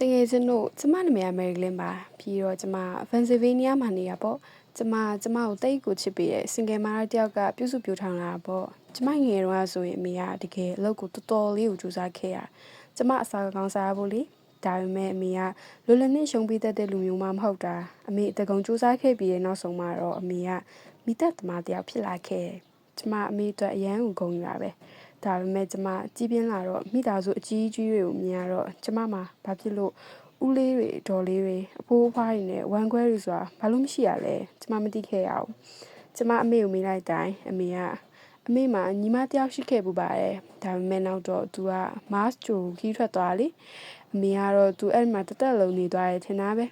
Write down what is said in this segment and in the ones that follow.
တကယ်ချင်းတို့ကျမနာမည်အမေရိကလင်းပါပြီးတော့ကျမဗန်ဆီဗေးနီးယားမှာနေရပေါ့ကျမကျမကိုတိတ်ကိုချစ်ပေးတဲ့စင်ကယ်မာတယောက်ကပြုစုပြောထောင်လာတာပေါ့ကျမငယ်တော့ဆိုရင်အမေကတကယ်အလုပ်ကိုတော်တော်လေးကိုကြိုးစားခဲ့ရကျမအစာကောင်းစားရဖို့လေဒါပေမဲ့အမေကလွယ်လွယ်နဲ့ရှုံးပေးတတ်တဲ့လူမျိုးမှမဟုတ်တာအမေတကုံစူးစမ်းခဲ့ပြီးတဲ့နောက်ဆုံးမှာတော့အမေကမိသက်သမားတယောက်ဖြစ်လာခဲ့တယ်ကျမအမေအတွက်အရန်ကိုဂုဏ်ယူတာပဲ ဒါပေမဲ့ကျမကြီးပြင်းလာတော့မိသားစုအကြီးကြီးတွေကိုမြင်ရတော့ကျမမှာဘာဖြစ်လို့ဦးလေးတွေဒေါ်လေးတွေအဖိုးအဖွားတွေနဲ့ဝမ်းခွဲတွေဆိုတာဘာလို့မရှိရလဲကျမမသိခဲ့ရဘူးကျမအမေကိုမေးလိုက်တိုင်းအမေကအမေမှာညီမတယောက်ရှိခဲ့ပူပါတယ်ဒါပေမဲ့နောက်တော့ तू က mass ဂျိုခီးထွက်သွားလေအမေကတော့ तू အဲ့ဒီမှာတသက်လုံးနေသွားတယ်ထင်တာပဲ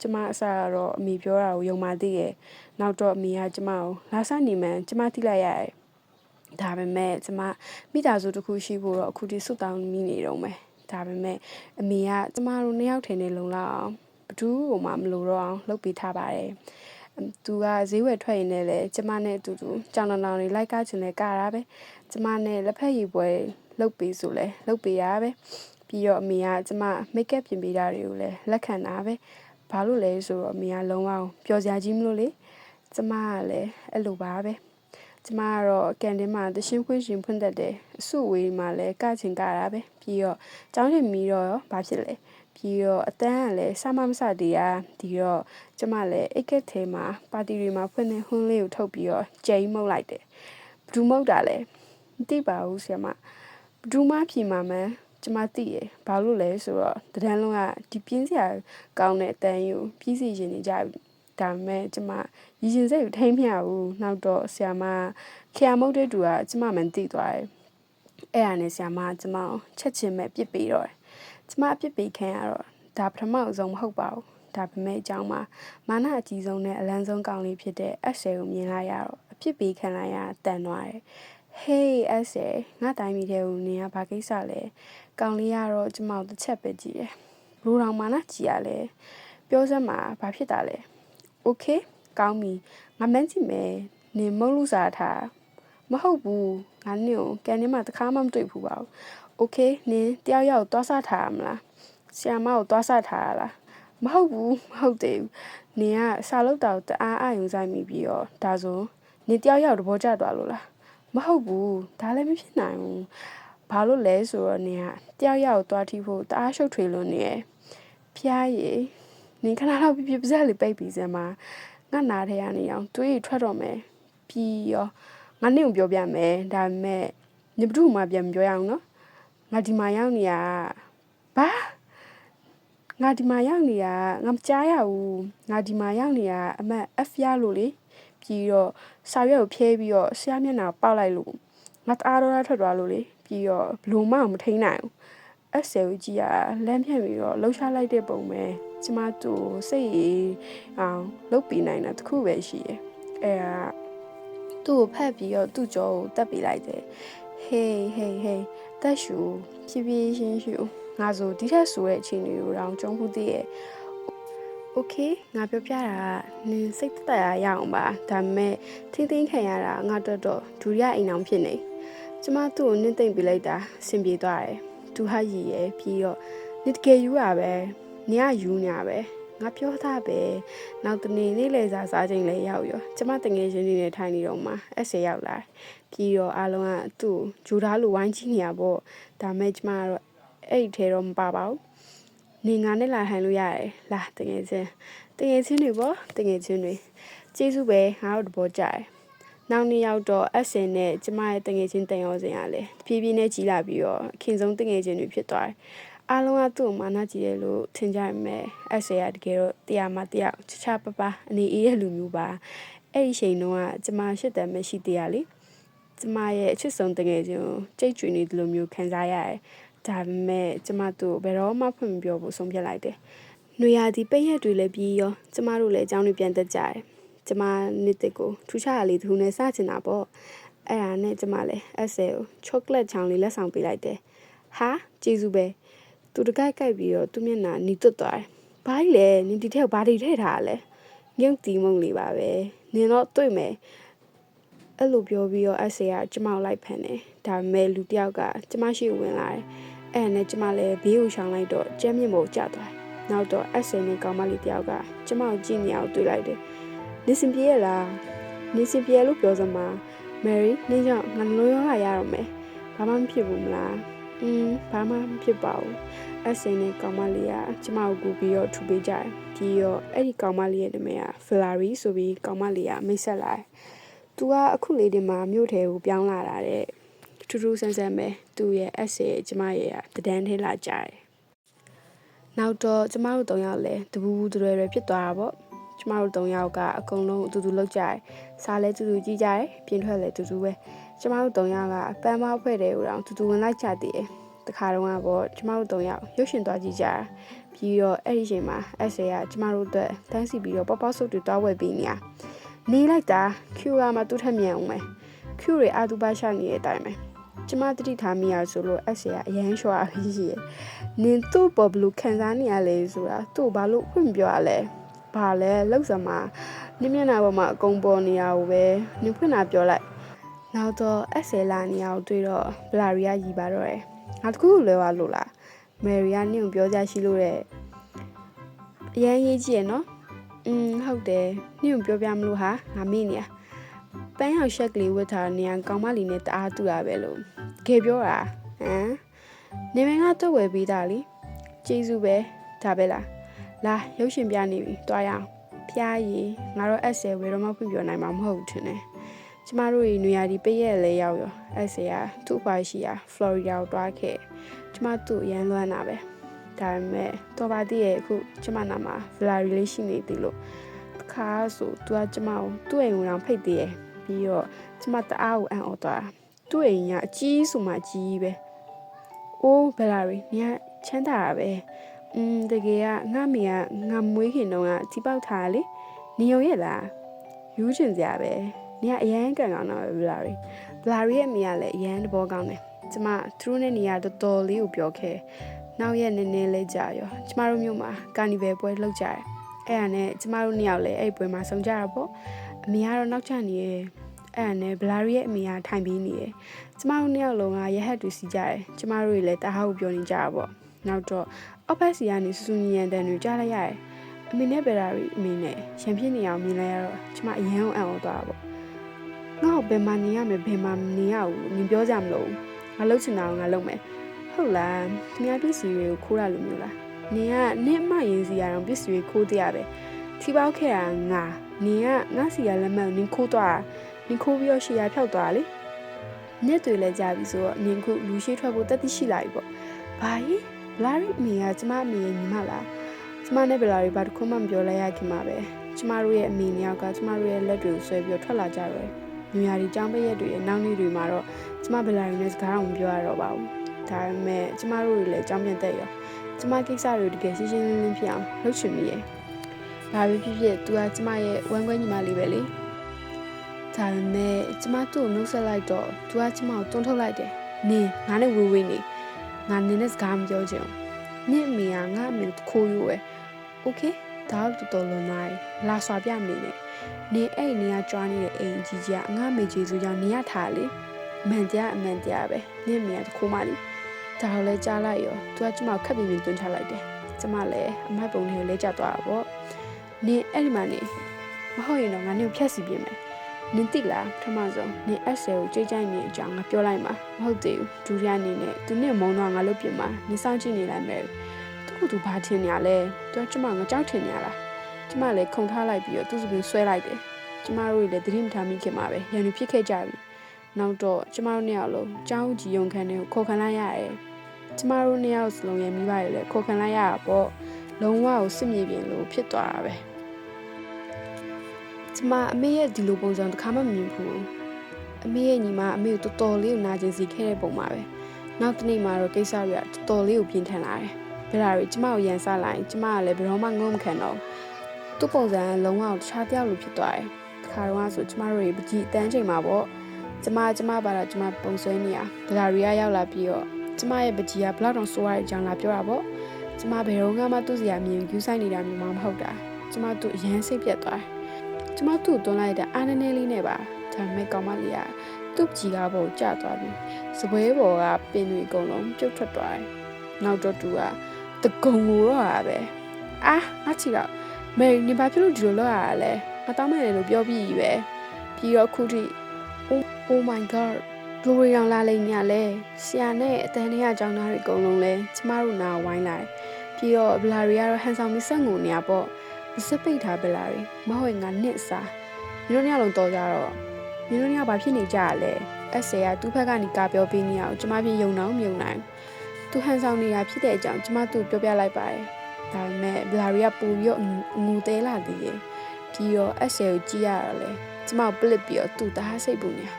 ကျမအစားကတော့အမေပြောတာကိုယုံမှသိရဲ့နောက်တော့အမေကကျမကိုလာဆနေမှန်ကျမသိလိုက်ရတယ် ဒါပေမဲ့ကျမမိသားစုတစ်ခုရှိဖို့တော့အခုဒီစွတ်တောင်းမိနေတော့မယ်ဒါပေမဲ့အမေကကျမတို့နှစ်ယောက်ထင်နေလုံလောက်အောင်ဘသူ့ကိုမှမလိုတော့အောင်လုပ်ပေးထားပါတယ်သူကဈေးဝယ်ထွက်ရင်လည်းကျမနဲ့အတူတူကြောင်တောင်တွေလိုက်ကားချင်လဲကားတာပဲကျမနဲ့လက်ဖက်ရည်ပွဲလုပ်ပေးဆိုလဲလုပ်ပေးရပဲပြီးတော့အမေကကျမမိတ်ကပ်ပြင်ပေးတာတွေကိုလည်းလက်ခံတာပဲဘာလို့လဲဆိုတော့အမေကလုံးဝပျော်စရာကြီးမလို့လေကျမကလည်းအဲ့လိုပါပဲ ကျမကတော့ကန်တင်းမှာတရှင်းဖွင့်ရှင်ဖွင့်တတ်တယ်အစုဝေးမှာလည်းကချင်ကတာပဲပြီးတော့ကျောင်းရှင်မီတော့ရောဘာဖြစ်လဲပြီးတော့အတန်းကလည်းစမမစတေးရဒီတော့ကျမလည်းအိတ်ကက်ထဲမှာပါတီတွေမှာဖွင့်နေဟွန်းလေးကိုထုတ်ပြီးတော့ကျိန်းမှုတ်လိုက်တယ်ဘဒူးမှုတ်တာလဲမသိပါဘူးဆရာမဘဒူးမဖြီမှာမှန်းကျမသိရဘာလို့လဲဆိုတော့တဒန်းလုံးကဒီပြင်းစရာကောင်းတဲ့အတန်းယူပြီးစီရင်နေကြပြီ ဒါပေမဲ့ကျမရည်ရင်စိတ်ကိုထိမ့်မြဘူးနောက်တော့ဆရာမခရမုတ်တဲ့သူကကျမမှန်သိသွားတယ်အဲ့ဒါနဲ့ဆရာမကျမကိုချက်ချင်းပဲပြစ်ပေးတော့တယ်ကျမအပြစ်ပေးခံရတော့ဒါပထမအဆုံးမဟုတ်ပါဘူးဒါပေမဲ့အကြောင်းမှာမာနအကြီးဆုံးနဲ့အလန်းဆုံးကောင်လေးဖြစ်တဲ့အဆယ်ကိုမြင်လိုက်ရတော့အဖြစ်ပေးခံလိုက်ရတန်သွားတယ်ဟေးအဆယ်ငါတိုင်းမိတဲ့ကိုနင်ကဘာကိစ္စလဲကောင်လေးကတော့ကျမတို့တစ်ချက်ပဲကြည့်တယ်ဘလူတော်မာနကြည်ရလဲပြောစမ်းမှာဘာဖြစ်တာလဲ โอเคကောင်းပြီငါမန်းကြည့်မယ်နင်မုတ်လူစားထားမဟုတ်ဘူးငါနင်ကိုကန်ထဲမှာတခါမှမတွေ့ဘူးပါဘူးโอเคနင်တယောက်ယောက်သွားစားထားမလားဆီယမကိုသွားစားထားရလားမဟုတ်ဘူးမဟုတ်သေးဘူးနင်ကစာလုတ်တာကိုတအားအာယုံဆိုင်မိပြီးတော့ဒါဆိုနင်တယောက်ယောက်တဘောကျသွားလို့လားမဟုတ်ဘူးဒါလည်းမဖြစ်နိုင်ဘူးဘာလို့လဲဆိုတော့နင်ကတယောက်ယောက်သွားထိဖို့တအားရှုပ်ထွေးလို့နေရဖျားရည် နင်ခဏလောက်ပြပြပါးစပ်လေးပိတ်ပြီးစမ်းပါငါနာထဲကနေအောင်တွေးထွက်တော့မယ်ပြီးရောငါနင့်ကိုပြောပြမယ်ဒါပေမဲ့ညဘဒုမှပြန်မပြောရအောင်နော်ငါဒီမှာရောက်နေရဘာငါဒီမှာရောက်နေရငါမကြားရဘူးငါဒီမှာရောက်နေရအမတ် F ရလို့လေပြီးတော့စာရွက်ကိုဖြဲပြီးတော့ဆရာမျက်နှာပေါက်လိုက်လို့ငါတအားတော့ထွက်သွားလို့လေပြီးတော့ဘလို့မှမထိန်နိုင်ဘူး အဆယ်ကြီးကလမ်းဖြတ်ပြီးတော့လှုပ်ရှားလိုက်တဲ့ပုံပဲကျမတို့စိတ်ရအောင်လှုပ်ပြီးနိုင်တာတခုပဲရှိတယ်အဲကသူ့ကိုဖက်ပြီးတော့သူ့ကြောကိုတက်ပြီးလိုက်တယ်ဟေးဟေးဟေးတက်ရှူဖြည်းဖြည်းချင်းရှူငါဆိုဒီထက်ဆိုတဲ့အခြေအနေကိုတော့ကြုံမှုသေးရဲ့โอเคငါပြောပြတာကနင်စိတ်သက်သာရအောင်ပါဒါပေမဲ့ထိမ့်သိမ်းခံရတာငါတော့တော့ဒုတိယအိမ်အောင်ဖြစ်နေကျမသူ့ကိုနင့်သိမ့်ပြလိုက်တာအဆင်ပြေသွားတယ် သူဟာရည်ရဲ့ပြီးတော့နင်တကယ်ယူရပဲနင်ကယူညာပဲငါပြောသားပဲနောက်တနေ့နေ့လေစားစားချိန်လဲရောက်ရောကျမတငယ်ချင်းတွေနဲ့ထိုင်နေတော့မှအဲ့ဆေရောက်လာပြီးတော့အားလုံးကသူ့ဂျူသားလိုဝိုင်းကြည့်နေရပေါ့ဒါမဲ့ကျမကတော့အဲ့ဒီထဲတော့မပါပါဘူးနေငါနဲ့လာထိုင်လို့ရတယ်လာတငယ်ချင်းတငယ်ချင်းတွေပေါ့တငယ်ချင်းတွေကျေးဇူးပဲငါတို့တဘောကြတယ် နောက်နေ့ရောက်တော့အဆင်နဲ့ကျမရဲ့တငယ်ချင်းတန်ရောစင်ရလဲဖြည်းဖြည်းနဲ့ကြီးလာပြီးတော့ခင်ဆုံးတငယ်ချင်းတွေဖြစ်သွားတယ်အားလုံးကသူ့ကိုမာနကြည့်တယ်လို့ထင်ကြရမယ်အဆင်ကတကယ်တော့တရားမှတရားချချပပအနေအေးတဲ့လူမျိုးပါအဲ့ဒီချိန်တုန်းကကျမရှိတယ်မရှိတရားလေကျမရဲ့အချစ်ဆုံးတကယ်ချင်းကိုကြိတ်ကျွေနေတယ်လို့မျိုးခံစားရတယ်ဒါပေမဲ့ကျမတို့ဘယ်တော့မှဖွင့်မပြောဘူးဆုံးဖြတ်လိုက်တယ်။နွေရာသီပိတ်ရက်တွေလည်းပြီးရောကျမတို့လည်းအကြောင်းတွေပြန်တက်ကြတယ်။ ကျမနှစ်တစ်ကိုထူးခြားလေးတစ်ခုနဲ့စချင်တာပေါ့။အဲ့ဒါနဲ့ကျမလည်းအဆယ်ကိုချောကလက်ချောင်းလေးလက်ဆောင်ပေးလိုက်တယ်။ဟာကျေးဇူးပဲ။သူတကိုက်ကိုက်ပြီးတော့သူ့မျက်နှာနီးတွတ်သွားတယ်။ဘာကြီးလဲနင်ဒီထက်ဘာတွေထည့်ထားလဲ။ငုံတီမုံလေးပါပဲ။နင်တော့တွေ့မယ်။အဲ့လိုပြောပြီးတော့အဆယ်ကကျမကိုလိုက်ဖန်တယ်။ဒါပေမဲ့လူတယောက်ကကျမရှိဝင်လာတယ်။အဲ့ဒါနဲ့ကျမလည်းဘေးကိုရှောင်လိုက်တော့ကျမ်းမြင့်ပေါ်ကျသွားတယ်နောက်တော့အဆေနဲ့ကောင်မလေးတယောက်ကကျမကိုကြည့်နေအောင်တွေ့လိုက်တယ် နင်စင်ပြေရလားနင်စင်ပြေလို့ပြောစမ်းပါမယ်ရီနင်ကြောင့်ငါနှလုံးရောဂါရတော့မယ်ဘာမှမဖြစ်ဘူးမလားอืมဘာမှမဖြစ်ပါဘူးအဆေနဲ့ကောင်မလေးကကျမကိုကူပြီးတော့ထူပေးကြတယ်ပြီးတော့အဲ့ဒီကောင်မလေးရဲ့နာမည်ကဖလာရီဆိုပြီးကောင်မလေးကမိတ်ဆက်လာတယ်သူကအခုလေးတင်မှာမြို့ထဲကိုပြောင်းလာတာတဲ့ထူးထူးဆန်းဆန်းပဲသူ့ရဲ့အဆေကျမရဲ့ကတန်းထဲလာကြတယ်နောက်တော့ကျမတို့၃ယောက်လည်းတပူပူတရွယ်ရွယ်ဖြစ်သွားတာပေါ့ကျ မတို့၃ယောက်ကအကုန်လုံးအတူတူလောက်ကြတယ်စားလဲတူတူကြည့်ကြတယ်ပြင်ထွက်လဲတူတူပဲကျမတို့၃ယောက်ကပန်းမဖွဲ့တယ်ဟိုတောင်တူတူဝင်လိုက်ကြသေးတယ်တခါတော့ကပေါ့ကျမတို့၃ယောက်ရုပ်ရှင်သွားကြည့်ကြတာပြီးတော့အဲ့ဒီချိန်မှာအဆေကကျမတို့အတွက်တန်းစီပြီးတော့ပေါပေါဆုပ်တွေတွားဝယ်ပေးနေရနေလိုက်တာကျူကမှသူ့ထက်မြန်အောင်ပဲကျူတွေအာတူပါရှာနေတဲ့အတိုင်းပဲကျမတတိထားမိရဆိုလို့အဆေကအရန်ရှော့အပြီးရှိရနင်သူ့ပေါ်ဘလူခံစားနေရလဲဆိုတာသူ့ဘာလို့ဖွင့်ပြောရလဲ ဘာလဲလောက်စမှာနင်မျက်နှာပေါ်မှာအကုန်ပေါ်နေရကိုပဲနင်ဖွင့်တာပြောလိုက်နောက်တော့အဆေလာနေရကိုတွေ့တော့ဘလာရီယာရီပါတော့တယ်ငါတခုလွယ်သွားလို့လားမယ်ရီယာနင့်ကိုပြောကြရှိလို့တဲ့အရန်ရေးကြည့်ရနော်อืมဟုတ်တယ်နင့်ကိုပြောပြမလို့ဟာငါမေ့နေရပန်းရောက်ရှက်ကလေးဝတ်ထားနေရကောင်မလီနဲ့တအားတူတာပဲလို့ခေပြောတာဟမ်နေမင်းကတော့ဝယ်ပေးတာလीကျေးဇူးပဲဒါပဲလား လာရုပ်ရှင်ပြနေပြီတွားရအောင်ဖျားရည်ငါတော့အဆယ်ဝယ်တော့မှဖွင့်ပြနိုင်မှာမဟုတ်ဘူးထင်တယ်ကျမတို့ရေနွေရာဒီပေးရက်လဲရောက်ရောအဆယ်ကသူ့အဖွာရှိရာဖလော်ရီဒါကိုတွားခဲ့ကျမသူ့အရန်လွမ်းတာပဲဒါပေမဲ့တော်ပါသေးရဲ့အခုကျမနာမှာဗလာရီလေးရှိနေသေးလို့တစ်ခါဆိုသူကကျမကိုသူ့အိမ်ဝင်အောင်ဖိတ်သေးရဲ့ပြီးတော့ကျမတအားကိုအံ့ဩသွားတာသူ့အိမ်ကအကြီးဆိုမှကြီးပဲအိုးဗလာရီညချမ်းသာတာပဲ อืมတကယ်ကငါမေကငါမွေးခင်တုန်းကဒီပေါက်ထားလေနေုံရဲ့လားယူချင်စရာပဲနေကအရန်ကန်ကောင်းတာပဲဗလာရီဗလာရီရဲ့မိကလည်းအရန်တဘောကောင်းတယ်ကျမသူတို့နဲ့နေရတော်တော်လေးကိုပြောခဲ့နောက်ရက်နည်းနည်းလေးကြာရောကျမတို့မြို့မှာကာနီဗယ်ပွဲလုပ်ကြတယ်အဲ့ဒါနဲ့ကျမတို့နှစ်ယောက်လည်းအဲ့ပွဲမှာဆုံကြတာပေါ့အမေကတော့နောက်ကျနေရဲ့အဲ့ဒါနဲ့ဗလာရီရဲ့အမေကထိုင်ပြီးနေတယ်ကျမတို့နှစ်ယောက်လုံးကရဟတ်တူစီကြတယ်ကျမတို့တွေလည်းတအားကိုပြောနေကြတာပေါ့ နောက်တော့အောက်ဖက်စီကနေစူညံတန်တွေကြားလိုက်ရတယ်အမေနဲ့ဗလာရီအမေနဲ့ရံဖြစ်နေအောင်မြင်လိုက်ရတော့ကျမအရန်အောင်အံ့ဩသွားတာပေါ့ငါ့ကိုဘယ်မှာနေရမယ်ဘယ်မှာမနေရဘူးနင်ပြောကြမလို့ငါလှုပ်ချင်တာကိုငါလုပ်မယ်ဟုတ်လားသူများပစ္စည်းတွေကိုခိုးရလို့မျိုးလားနင်ကနင့်အမရင်စီရအောင်ပစ္စည်းတွေခိုးတရပဲထီပေါက်ခဲ့တာငါနင်ကငါစီရလက်မှတ်နင်ခိုးသွားတာနင်ခိုးပြီးတော့ရှေ့ရဖြောက်သွားလေညက်တွေလည်းကြာပြီဆိုတော့နင်ခုလူရှိထွက်ဖို့တက်တိရှိလာပြီပေါ့ဘာကြီး ဘလာရီအမေကကျမအမေရဲ့ညီမလားကျမနဲ့ဘလာရီဘာတစ်ခုမှမပြောလိုက်ရခင်မှာပဲကျမတို့ရဲ့အမေနှစ်ယောက်ကကျမတို့ရဲ့လက်တွေကိုဆွဲပြီးတော့ထွက်လာကြတော့ညရာဒီចောင်းပရက်တွေရဲ့နောက်နေ့တွေမှာတော့ကျမဘလာရီနဲ့စကားအောင်မပြောရတော့ပါဘူးဒါပေမဲ့ကျမတို့တွေလည်းចောင်းပြန်တက်ရောကျမကိစ္စတွေတကယ်ရှင်းရှင်းလင်းလင်းဖြစ်အောင်လုပ်ချင်မိရဲ့ဘာပဲဖြစ်ဖြစ် तू ကကျမရဲ့ဝမ်းကွဲညီမလေးပဲလေဒါပေမဲ့ကျမသူ့ကိုနှုတ်ဆက်လိုက်တော့ तू ကကျမကိုတွန်းထုတ်လိုက်တယ်နင်းငါနဲ့ဝေးဝေးနေ ငါနင်းနဲ့စကားမပြောချင်ဘူးနင့်အမေကငါအမေကိုခိုးယူပဲโอเคဒါတော့တော်တော်လွန်လာလာစွာပြနေတယ်နင်အဲ့နေကကြွားနေတဲ့အိမ်ကြီးကြီးကငါမေကျေစုကြောင့်နေရထားလေမှန်တရားအမှန်တရားပဲနင့်အမေကတခိုးမလေးဒါတော့လဲကြားလိုက်ရောသူကကျမကိုခက်ပြင်းပြင်းတွန်းချလိုက်တယ်ကျမလည်းအမိုက်ပုံထဲကိုလဲကျသွားတာပေါ့နင်အဲ့ဒီမှာနေမဟုတ်ရင်တော့ငါနင့်ကိုဖျက်စီပြင်မယ် နင်တိလားပထမဆုံးနင်အက်ဆယ်ကိုကြိတ်ကြိုက်နေအကြောင်းငါပြောလိုက်မှာမဟုတ်သေးဘူးဒူရီအနေနဲ့သူနဲ့မုံတော့ငါလုပ်ပြင်မှာနင်စောင့်ကြည့်နေလိုက်မယ်သူကသူဘာထင်နေရလဲသူကကျမငါကြောက်ထင်နေရလားကျမလည်းခုံထားလိုက်ပြီးတော့သူ့စပင်းဆွဲလိုက်တယ်ကျမတို့လည်းသတိမထားမိခင်မှာပဲရန်နေဖြစ်ခဲ့ကြပြီနောက်တော့ကျမတို့နှစ်ယောက်လုံးကြောင်းကြီးယုံခန်းတွေကိုခေါ်ခံလိုက်ရတယ်ကျမတို့နှစ်ယောက်စလုံးရဲ့မိဘတွေလည်းခေါ်ခံလိုက်ရတာပေါ့လုံးဝကိုစစ်မြေပြင်လိုဖြစ်သွားတာပဲ ကျမအမေရဲ့ဒီလိုပုံစံတစ်ခါမှမမြင်ဘူးအမေရဲ့ညီမအမေကိုတော်တော်လေးကိုနာကျင်စီခဲ့တဲ့ပုံပါပဲနောက်တစ်နေ့မှာတော့ကိစ္စတွေကတော်တော်လေးကိုပြင်းထန်လာတယ်ဘယ်လာရီကျမကိုရန်ဆလိုက်ကျမကလည်းဘယ်တော့မှငုံမခံတော့သူ့ပုံစံလုံးဝတခြားပြောက်လိုဖြစ်သွားတယ်တခါတော့ဆိုကျမတို့ရေပကြီးအတန်းချိန်မှာပေါ့ကျမကျမပါတော့ကျမပုံဆွဲနေရဘယ်လာရီကရောက်လာပြီးတော့ကျမရဲ့ပကြီးကဘလောက်တောင်ဆိုးရတဲ့အကြောင်းလာပြောတာပေါ့ကျမဘယ်တော့မှသူ့စီကမြင်ယူဆိုင်နေတာမျိုးမှမဟုတ်တာကျမသူ့အရန်စိတ်ပြတ်သွားတယ် ကျမသူ့တွန်းလိုက်တဲ့အားနည်းနည်းလေးနဲ့ပါဒါပေမဲ့ကောင်မလေးကသူ့ကြီးကားပေါ်ကျသွားပြီစပွဲပေါ်ကပင်တွေအကုန်လုံးပြုတ်ထွက်သွားတယ်နောက်တော့သူကတကုံကိုတော့တာပဲအာငါချီတော့မယ်ရီနေဘာဖြစ်လို့ဒီလိုလုပ်ရတာလဲငါတောင်းမယ်လို့ပြောပြီးပဲပြီးတော့ခုထိ oh oh my god လူတွေရောင်လာလိမ့်ညာလဲဆရာနဲ့အတန်းတွေကကြောင်းသားတွေအကုန်လုံးလဲကျမတို့နာဝိုင်းလာတယ်ပြီးတော့ဘလာရီကတော့ဟန်ဆောင်ပြီးဆက်ငုံနေရပေါ့ စပိတ်ထားဘလာရီမဟုတ်ရင်ငါနှစ်စားမင်းတို့ညလုံးတော်ကြတော့မင်းတို့ညဘာဖြစ်နေကြရလဲအဆေကသူ့ဘက်ကနေကာပြောပေးနေအောင်ကျမပြယုံတော့မယုံနိုင်သူဟန်ဆောင်နေတာဖြစ်တဲ့အကြောင်းကျမသူ့ပြောပြလိုက်ပါတယ်ဒါပေမဲ့ဘလာရီကပူပြီးတော့အငူသေးလာသေးတယ်ပြီးတော့အဆေကိုကြည့်ရတော့လဲကျမပလစ်ပြီးတော့သူ့တအားစိတ်ပူနေတာ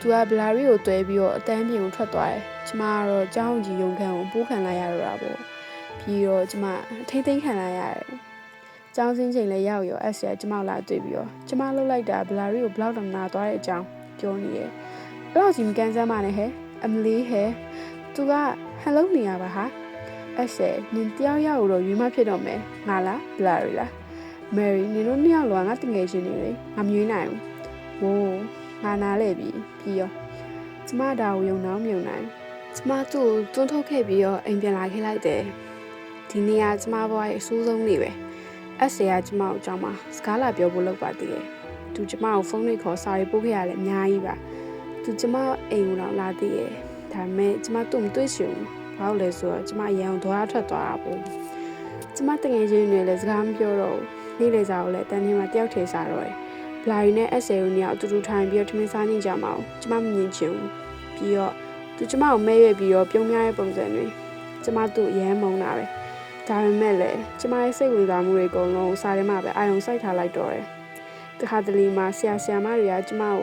သူကဘလာရီကိုတွဲပြီးတော့အတန်းပြင်ကိုထွက်သွားတယ်။ကျမကတော့ကြောင်းကြီးရုံခံကိုပိုးခံလိုက်ရတော့တာပေါ့။ပြီးတော့ကျမထိမ့်သိမ့်ခံလိုက်ရတယ်။ ကြောင်းစင်းချိန်လည်းရောက်ရောအဆက်ကျမလာတွေ့ပြီးတော့ကျမလှုပ်လိုက်တာဘလာရီကိုဘလောက်တော့နာသွားတဲ့အကြောင်းပြောနေရဲ့။ဘလောက်ကြီးမကန်စမ်းပါနဲ့ဟဲ့။အမလီဟဲ့။သူကဟန်လုံးနေရပါဟာ။အဆက်နင်တယောက်ယောက်တော့ရွေးမဖြစ်တော့မယ်။ငါလားဘလာရီလား။မယ်ရီနင်တို့နှစ်ယောက်လောကငါတငယ်ချင်းနေလေ။ငါမရွေးနိုင်ဘူး။ဝိုးငါနားလေပြီပြီးရောကျမဒါကိုယုံတော့မယုံနိုင်ကျမသူ့ကိုတွန်းထုတ်ခဲ့ပြီးတော့အိမ်ပြန်လာခဲ့လိုက်တယ်ဒီနေ့ကကျမဘဝရဲ့အဆိုးဆုံးနေ့ပဲ အဆေကကျမကိုကြောင်းမှာစကားလာပြောဖို့လုပ်ပါသေးတယ်သူကျမကိုဖုန်းနဲ့ခေါ်စာရေးပို့ခဲ့ရတယ်အများကြီးပါသူကျမအိမ်ကိုတော့လာသေးတယ်ဒါပေမဲ့ကျမသူ့မတွေ့ချင်ဘူးဘာလို့လဲဆိုတော့ကျမရန်ဒေါ်ရထွက်သွားတာပေါ့ကျမတငယ်ချင်းတွေလည်းစကားမပြောတော့ဘူးနေ့လေစာကိုလည်းတန်းချင်းမှာတယောက်ထေစားတော့တယ်ဘလာရီနဲ့အက်ဆယ်ကိုညအတူတူထိုင်ပြီးတော့ထမင်းစားနေကြမှာ။ကျမမမြင်ချင်ဘူး။ပြီးတော့သူကျမကိုမဲရွက်ပြီးတော့ပြုံးများတဲ့ပုံစံတွေကျမသူ့အရမ်းမုန်းတာပဲ။ ဒါပေမဲ့လည်းကျမရဲ့စိတ်ဝင်စားမှုတွေအကုန်လုံးစားထဲမှာပဲအာရုံစိုက်ထားလိုက်တော့တယ်။တခါတလေမှာဆရာဆရာမတွေကကျမကို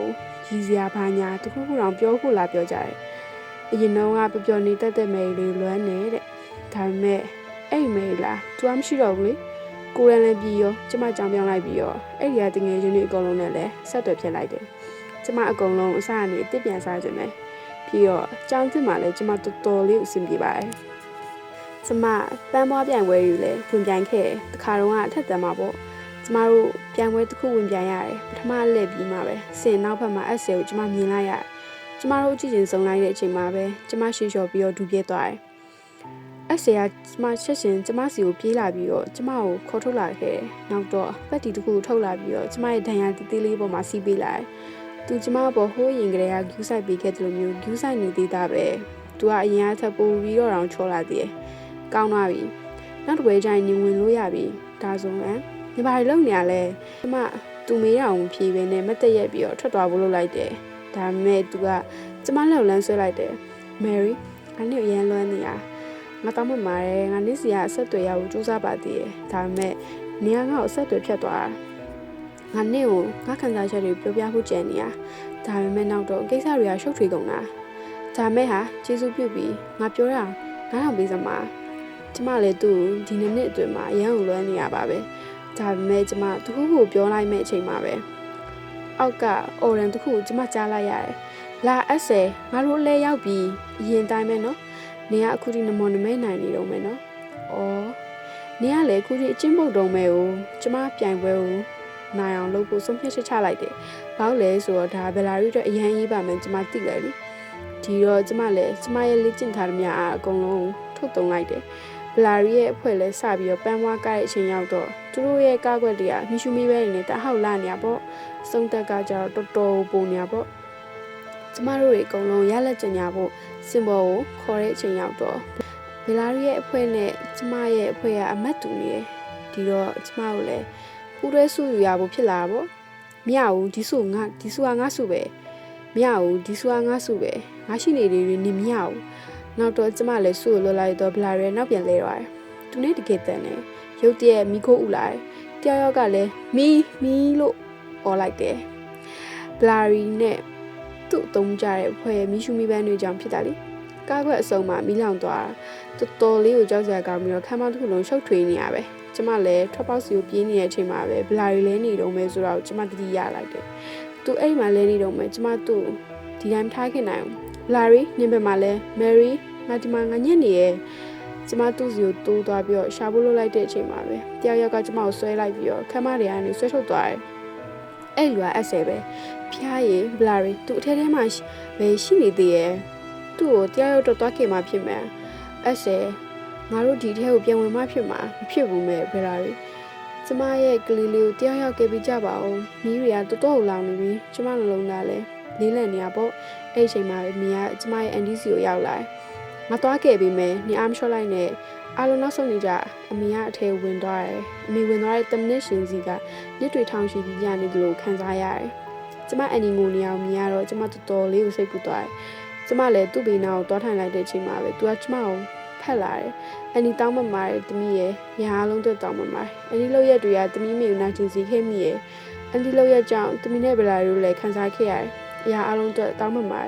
ရည်စရာဘာညာတခုခုတောင်ပြောဖို့လာပြောကြတယ်။အရင်တော့ကပျော်ပျော်နေတတ်တဲ့မယ်လေးလွမ်းနေတဲ့။ဒါပေမဲ့အဲ့မယ်လား तू မရှိတော့ဘူးလေ။ကိုရန်လည်းပြီးရောကျမကြောင်ပြောင်းလိုက်ပြီးရောအဲ့ဒီကတငယ်ချင်းတွေအကုန်လုံးနဲ့လည်းဆက်သွယ်ဖြစ်လိုက်တယ်ကျမအကုန်လုံးအစားအနေအစ်စ်ပြန်စားခြင်းပဲပြီးတော့ကြောင်စစ်မှလည်းကျမတော်တော်လေးအဆင်ပြေပါတယ် ကျမပန်းပွားပြိုင်ပွဲယူလဲဝင်ပြိုင်ခဲ့တခါတော့အထက်တန်းမှာပေါ့ကျမတို့ပြိုင်ပွဲတစ်ခုဝင်ပြိုင်ရတယ်ပထမလှည့်ပြီးမှပဲစင်နောက်ဘက်မှာအဆယ်ကိုကျမမြင်လိုက်ရတယ်ကျမတို့ကြည့်ချင်စုံလိုက်တဲ့အချိန်မှာပဲကျမရှေ့လျှော်ပြီးတော့ဒူပြဲသွားတယ်အဆေကကျမချက်ရှင်ကျမစီကိုပြေးလာပြီးတော့ကျမကိုခေါ်ထုတ်လာခဲ့တယ်။နောက်တော့ပတ်တီတစ်ခုကိုထုတ်လာပြီးတော့ကျမရဲ့ဒဏ်ရာတီးတီးလေးပေါ်မှာစီးပေးလိုက်။သူကျမပေါ်ဟိုးရင်ကလေးကဂူးဆိုင်ပေးခဲ့တယ်လို့မျိုးဂူးဆိုင်နေသေးတာပဲ။သူကအရင်အထက်ပိုပြီးတော့တောင်ချောလာသေးတယ်။ ကောင်းသွားပြီ။နောက်တစ်ပွဲကျရင်နေဝင်လို့ရပြီ။ဒါဆိုရင်ဒီဘာတွေလုပ်နေရလဲ။ကျမသူမေးတာအောင်ဖြေပဲနဲ့မတက်ရက်ပြီးတော့ထွက်သွားဖို့လုပ်လိုက်တယ်။ဒါပေမဲ့သူကကျမလက်ကိုလမ်းဆွဲလိုက်တယ်။ Mary အနည်းအရန်လွမ်းနေရ။ငါတောင်းမှမှာတယ်ငါနေ့စီကအဆက်တွေရဖို့စူးစမ်းပါသေးတယ်ဒါပေမဲ့နေရာငါ့ကိုအဆက်တွေဖြတ်သွားတာငါနေ့ကိုငါခံစားချက်တွေပြောပြဖို့ကြံနေရဒါပေမဲ့နောက်တော့ကိစ္စတွေကရှုပ်ထွေးကုန်တာဒါမဲ့ဟာကျေးဇူးပြုပြီးငါပြောတာငါတော့ပေးစမှာ ကျမလည်းသူ့ဒီနေ့နေ့အတွင်းမှာအရန်ကိုလွမ်းနေရပါပဲဒါပေမဲ့ကျမတခုခုပြောလိုက်မဲ့အချိန်မှာပဲအောက်ကအော်ရန်တခုကိုကျမကြားလိုက်ရတယ်လာအက်ဆယ်ငါတို့လဲရောက်ပြီးအရင်တိုင်းပဲနော်နေကအခုထိနမောနမဲနိုင်နေတော့မယ်နော်။အော်နေကလည်းအခုထိအချင်းပုတ်တုံးမဲ့ကိုကျမပြိုင်ပွဲကိုနိုင်အောင်လုပ်ဖို့ဆုံးဖြတ်ချက်ချလိုက်တယ်။ဘာလို့လဲဆိုတော့ဒါဘယ်လာရီအတွက်အရန်ရေးပါမယ်ကျမသိတယ်လေ။ဒီတော့ကျမလည်းကျမရဲ့လေ့ကျင့်ထားသမျှအားအကုန်လုံးထုတ်တုံလိုက်တယ်။ ဘလာရီရဲ့အဖွဲ့လဲစပြီးတော့ပန်းဝါကားတဲ့အချိန်ရောက်တော့သူတို့ရဲ့ကားကွက်တွေကမြရှူမီပဲနေနဲ့တဟောက်လာနေရပေါ့။စုံတက်ကကြတော့တော်တော်ပုံနေရပေါ့။ကျမတို့တွေအကုန်လုံးရလက်ကြညာဖို့စင်ဘောကိုခေါ်တဲ့အချိန်ရောက်တော့ဘယ်လာရီရဲ့အဖွဲ့နဲ့ကျမရဲ့အဖွဲ့ကအမတ်တူနေတယ်ဒီတော့ကျမတို့လည်းပူတွဲစုယူရဖို့ဖြစ်လာတာပေါ့မရဘူးဒီစုငါဒီစုကငါစုပဲမရဘူးဒီစုကငါစုပဲငါရှိနေတွေနေမရဘူး နောက်တော့ကျမလည်းစုကိုလွတ်လိုက်တော့ဘလာရီနောက်ပြန်လဲသွားတယ်သူနဲ့တကယ်တန်တယ်ရုတ်တရက်မိခိုးဥလာတယ်တယောက်ယောက်ကလည်းမီမီလို့អော်လိုက်တယ်ဘလာရီနဲ့သူ့အသုံးကြတဲ့ဖွဲ့ရဲ့မီရှူမီပန်းတွေကြောင့်ဖြစ်တာလေကားခွက်အစုံမှာမီးလောင်သွားတာတော်တော်လေးကိုကြောက်ကြကောင်းပြီးတော့ခမ်းမတစ်ခုလုံးရှုပ်ထွေးနေရပဲကျမလည်းထွက်ပေါက်စီကိုပြေးနေတဲ့အချိန်မှာပဲဘလာရီလဲနေတော့မဲဆိုတော့ကျမတတိရလိုက်တယ်သူအဲ့မှာလဲနေတော့မဲကျမသူ့ဒီတိုင်းထားခင်နိုင်ဘ လာရီညင်ဘက်မှာလဲမယ်ရီငါဒီမှာငါညက်နေရဲ့ကျမသူ့စီကိုတိုးသွားပြီးတော့ရှာဖို့လုပ်လိုက်တဲ့အချိန်မှာပဲတယောက်ယောက်ကကျမကိုဆွဲလိုက်ပြီးတော့ခမ်းမတွေကနေဆွဲထုတ်သွားတယ်အဲ့လူကအဆယ်ပဲဖျားရည်ဘလာရီသူ့အထဲထဲမှာပဲရှိနေသေးရဲ့သူ့ကိုတရားရောက်တော့တွားခင်မှာဖြစ်မယ်ဘအဆယ်ငါတို့ဒီထဲကိုပြန်ဝင်မှဖြစ်မှာမဖြစ်ဘူးမဲ့ဘယ်လာတွေကျမရဲ့ကလေးလေးကိုတရားရောက်ခဲ့ပြီးကြပါဦးမီးတွေကတော်တော်လောင်နေပြီကျမနှလုံးသားလည်းလေး လံနေရပေါ့အဲ့ဒီအချိန်မှာပဲမီးကကျမရဲ့အန်ဒီစီကိုရောက်လာတယ်ငါသွားခဲ့ပြီးမယ်နေအားမလျှော့လိုက်နဲ့အားလုံးနောက်ဆုံးနေကြအမေကအထဲဝင်သွားတယ်အမေဝင်သွားတဲ့တမနစ်ရှင်စီကညစ်တွေထောင်ရှိပြီးညနေသလိုခံစားရတယ်ကျမအန်ဒီငိုနေအောင်မြင်ရတော့ကျမတော်တော်လေးကိုစိတ်ပူသွားတယ်ကျမလည်းသူ့ဘေးနာကိုတွားထိုင်လိုက်တဲ့အချိန်မှာပဲသူကကျမကိုဖက်လာတယ်အန်ဒီတောင်းမမာတဲ့တမီးရဲ့ညာအားလုံးတော့တောင်းမမာအန်ဒီလောက်ရက်တွေကတမီးမေကိုနာကျင်စီခဲ့မိရဲ့အန်ဒီလောက်ရက်ကြောင့်တမီးနဲ့ဗလာရီတို့လည်းခံစားခဲ့ရတယ် အရာအားလုံးတော့တောင်းမမာ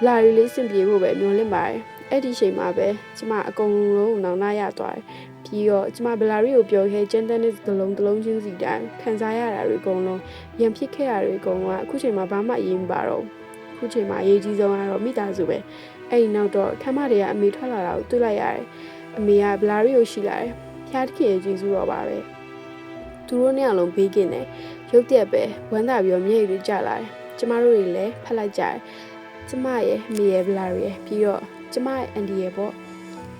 ဗလာရီလေးစင်ပြေဖို့ပဲမျှော်လင့်ပါတယ်အဲ့ဒီချိန်မှာပဲကျမအကုန်လုံးနောင်နာရသွားတယ်ပြီးတော့ကျမဗလာရီကိုပြောခဲ့ကျန်းတန်းတဲ့သလုံးသလုံးချင်းစီတိုင်းခံစားရတာတွေအကုန်လုံးရံဖြစ်ခဲ့ရတာတွေအကုန်လုံးကအခုချိန်မှာဘာမှအရေးမပါတော့ဘူးအခုချိန်မှာအရေးကြီးဆုံးကတော့မိသားစုပဲအဲ့ဒီနောက်တော့ခမတွေကအမေထွက်လာတာကိုတွေ့လိုက်ရတယ်အမေကဗလာရီကိုရှိလာတယ်ဖျားတခင်ရဲ့ကျေးဇူးတော်ပါပဲသူတို့နှစ်ယောက်လုံးဘေးကင်းတယ်ရုပ်ရက်ပဲဝမ်းသာပြီးတော့မျက်ရည်တွေကျလာတယ် ကျမတို့တွေလည်းဖက်လိုက်ကြတယ်ကျမရဲ့အမေရဲ့ဗလာရီရဲ့ပြီးတော့ကျမရဲ့အန်ဒီရဲ့ပေါ့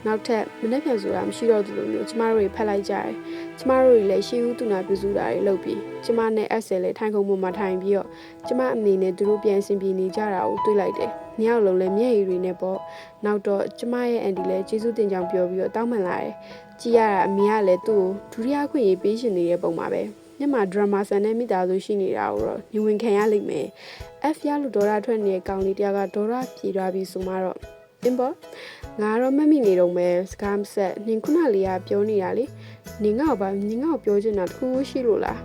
နောက်ထပ်မနေ့ပြန်ဆိုတာမရှိတော့ဘူးလို့မျိုးကျမတို့တွေဖက်လိုက်ကြတယ်ကျမတို့တွေလည်းရှေးဦးတူနာပြုစုတာတွေလုပ်ပြီးကျမနဲ့အဆယ်လည်းထိုင်ခုံပေါ်မှာထိုင်ပြီးတော့ကျမအမေနဲ့သူတို့ပြန်ဆင်ပြေနေကြတာကိုတွေ့လိုက်တယ်ညောင်လုံးလည်းမျက်ရည်တွေနဲ့ပေါ့နောက်တော့ကျမရဲ့အန်ဒီလည်းကျေးဇူးတင်ကြောင်းပြောပြီးတော့တောင်းပန်လာတယ်ကြည်ရတာအမေကလည်းသူ့ကိုဒုတိယခွင့်ရေးပေးရှင်နေတဲ့ပုံပါပဲ ညမှာဒရမာဆန်နဲ့မိသားစုရှိနေတာကိုတော့ညဝင်ခံရလိမ့်မယ်။ F ရလူဒေါ်ရထွက်နေတဲ့ကောင်လေးတယောက်ကဒေါ်ရပြေသွားပြီးဆိုမှတော့အင်းပေါ့ငါတော့မမိနေတော့မယ်စကားမဆက်နင်ခုနလေးကပြောနေတာလေနင်ငါ့ဘာနင်ငါ့ကိုပြောချင်တာတခုရှိလို့လား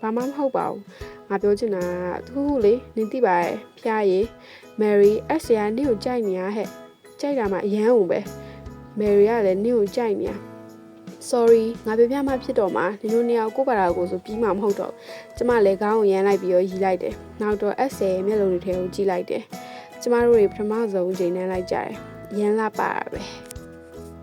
ဘာမှမဟုတ်ပါဘူးငါပြောချင်တာတခုခုလေနင်သိပါရဲ့ဖျားရည်မယ်ရီအက်ဆီယာနင့်ကိုကြိုက်နေရဟဲ့ကြိုက်တာမှအရန်ုံပဲမယ်ရီကလည်းနင့်ကိုကြိုက်နေရ sorry ငါပြပြမှဖြစ်တော့မှာနင်တို့နှစ်ယောက်ကိုယ့်ဘာသာကိုဆိုပြီးမှမဟုတ်တော့ကျမလည်းခေါင်းကိုရမ်းလိုက်ပြီးတော့ရီလိုက်တယ်နောက်တော့ S ရဲ့မျက်လုံးတွေထဲကိုကြည့်လိုက်တယ်ကျမတို့တွေပထမဆုံးချိန်နှမ်းလိုက်ကြတယ်ရမ်းလာပါပဲ